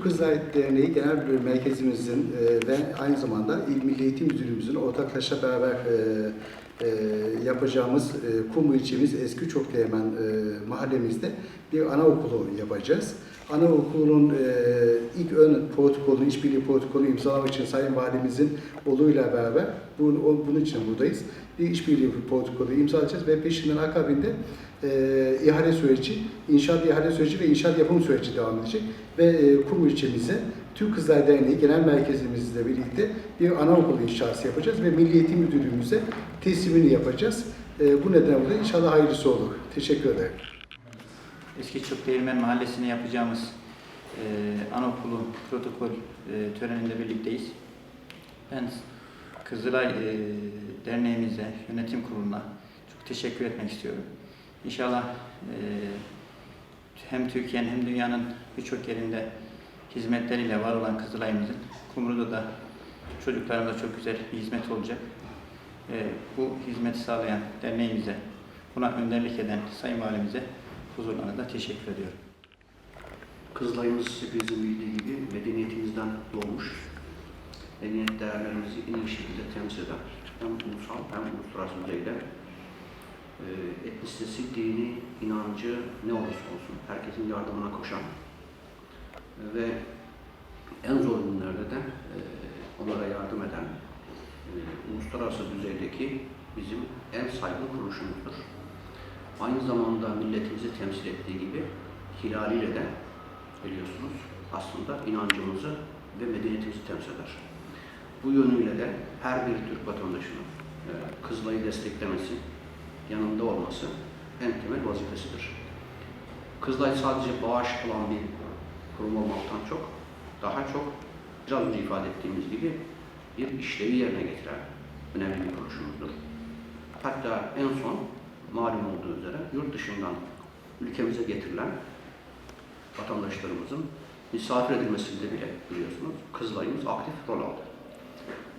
Türk Kızılay Derneği Genel Müdür Merkezimizin e, ve aynı zamanda İl Milli Eğitim Müdürlüğümüzün ortaklaşa beraber e, e, yapacağımız e, Kumu ilçemiz Eski Çokdeğmen e, mahallemizde bir anaokulu yapacağız. Anaokulunun e, ilk ön protokolünü, işbirliği protokolünü imzalamak için Sayın Valimizin oluyla beraber bu, o- bunun için buradayız. Bir işbirliği protokolü imzalayacağız ve peşinden akabinde e, ihale süreci, inşaat ihale süreci ve inşaat yapım süreci devam edecek. Ve e, Kumu ilçemize Türk Kızlar Derneği Genel Merkezimizle birlikte bir anaokulu inşası yapacağız ve Milli Eğitim Müdürlüğümüze teslimini yapacağız. E, bu nedenle de inşallah hayırlısı olur. Teşekkür ederim. Eski Çöpdeğirmen Mahallesi'ne yapacağımız e, anaokulu protokol e, töreninde birlikteyiz. Ben Kızılay e, Derneğimize, yönetim kuruluna çok teşekkür etmek istiyorum. İnşallah e, hem Türkiye'nin hem dünyanın birçok yerinde hizmetleriyle var olan Kızılay'ımızın Kumru'da da çocuklarımıza çok güzel bir hizmet olacak. E, bu hizmeti sağlayan derneğimize, buna önderlik eden Sayın Valimize huzurlarına teşekkür ediyorum. Kızılayımız hepimizin bildiği gibi medeniyetimizden doğmuş, medeniyet değerlerimizi en iyi şekilde temsil eden, hem ulusal hem uluslararası düzeyde e, etnisitesi, dini, inancı ne olursa olsun herkesin yardımına koşan ve en zor günlerde de e, onlara yardım eden e, uluslararası düzeydeki bizim en saygın kuruluşumuzdur. Aynı zamanda milletimizi temsil ettiği gibi hilaliyle de biliyorsunuz aslında inancımızı ve medeniyetimizi temsil eder. Bu yönüyle de her bir Türk vatandaşının e, Kızılay'ı desteklemesi, yanında olması en temel vazifesidir. Kızılay sadece bağış alan bir kurum olmaktan çok, daha çok biraz önce ifade ettiğimiz gibi bir işlevi yerine getiren önemli bir kuruluşumuzdur. Hatta en son malum olduğu üzere yurt dışından ülkemize getirilen vatandaşlarımızın misafir edilmesinde bile biliyorsunuz Kızılay'ımız aktif rol aldı.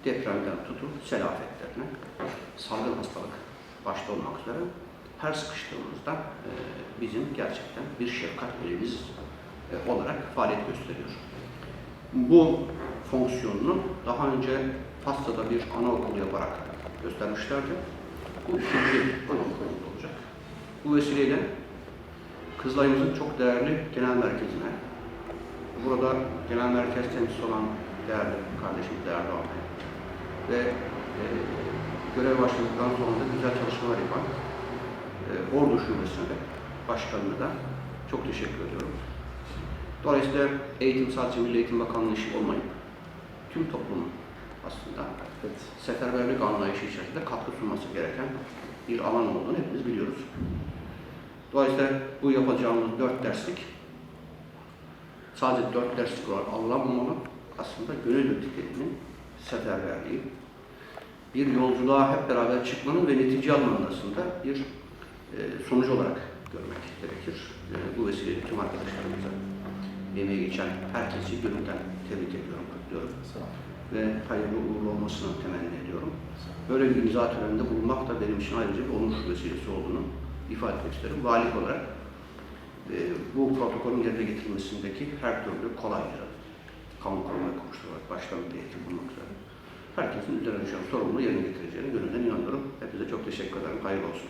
Depremden tutun sel afetlerine, salgın hastalık başta olmak üzere her sıkıştığımızda e, bizim gerçekten bir şefkat elimiz e, olarak faaliyet gösteriyor. Bu fonksiyonunu daha önce Fas'ta bir anaokulu yaparak göstermişlerdi. Bu ikinci. Bu vesileyle Kızılay'ımızın çok değerli genel merkezine, burada genel merkez temsil olan değerli kardeşimiz değerli Ahmet ve e, görev başladıktan sonra da güzel çalışmalar yapan e, Ordu Şubesi'ne de, başkanına da çok teşekkür ediyorum. Dolayısıyla eğitim sadece Milli Eğitim Bakanlığı işi olmayıp tüm toplumun aslında seferberlik anlayışı içerisinde katkı sunması gereken bir alan olduğunu hepimiz biliyoruz. Dolayısıyla bu yapacağımız dört derslik sadece dört derslik olarak alınmamalı. Aslında gönül birliklerinin seferberliği, bir yolculuğa hep beraber çıkmanın ve netice almanın arasında bir e, sonuç olarak görmek gerekir. E, bu vesileyle tüm arkadaşlarımıza emeği geçen herkesi gönülden tebrik ediyorum, kutluyorum ve hayırlı uğurlu olmasını temenni ediyorum. Böyle bir imza töreninde bulunmak da benim için ayrıca bir onur vesilesi olduğunu ifade etmek isterim. Valilik olarak e, bu protokolün yerine getirilmesindeki her türlü kolaylığı, kamu kurumu ve kuruluşlar olarak başta bir eğitim bulmak üzere herkesin üzerine düşen sorumluluğu yerine getireceğine gönülden inanıyorum. Hepinize çok teşekkür ederim. Hayırlı olsun.